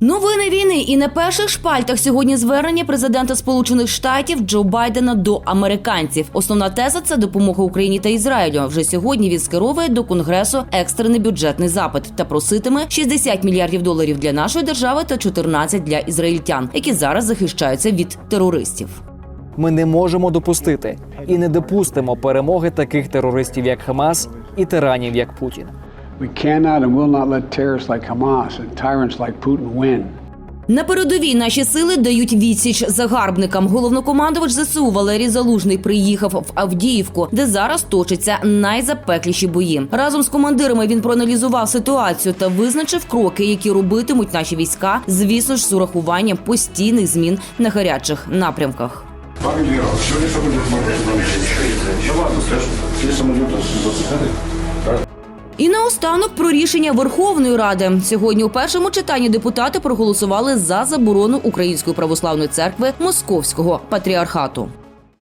Новини війни і на перших шпальтах сьогодні звернення президента Сполучених Штатів Джо Байдена до американців. Основна теза це допомога Україні та Ізраїлю. Вже сьогодні він скеровує до конгресу екстрений бюджетний запит та проситиме 60 мільярдів доларів для нашої держави та 14 для ізраїльтян, які зараз захищаються від терористів. Ми не можемо допустити і не допустимо перемоги таких терористів, як Хамас, і тиранів, як Путін. We cannot and will not let terrorists like Hamas and tyrants like Putin win. На передовій наші сили дають відсіч загарбникам. Головнокомандувач ЗСУ Валерій Залужний приїхав в Авдіївку, де зараз точаться найзапекліші бої. Разом з командирами він проаналізував ситуацію та визначив кроки, які робитимуть наші війська, звісно ж, з урахуванням постійних змін на гарячих напрямках. Пане генерал, сегодня самолет Да ладно, скажу. Самолета запускали. І наостанок про рішення Верховної Ради сьогодні у першому читанні депутати проголосували за заборону Української православної церкви Московського патріархату.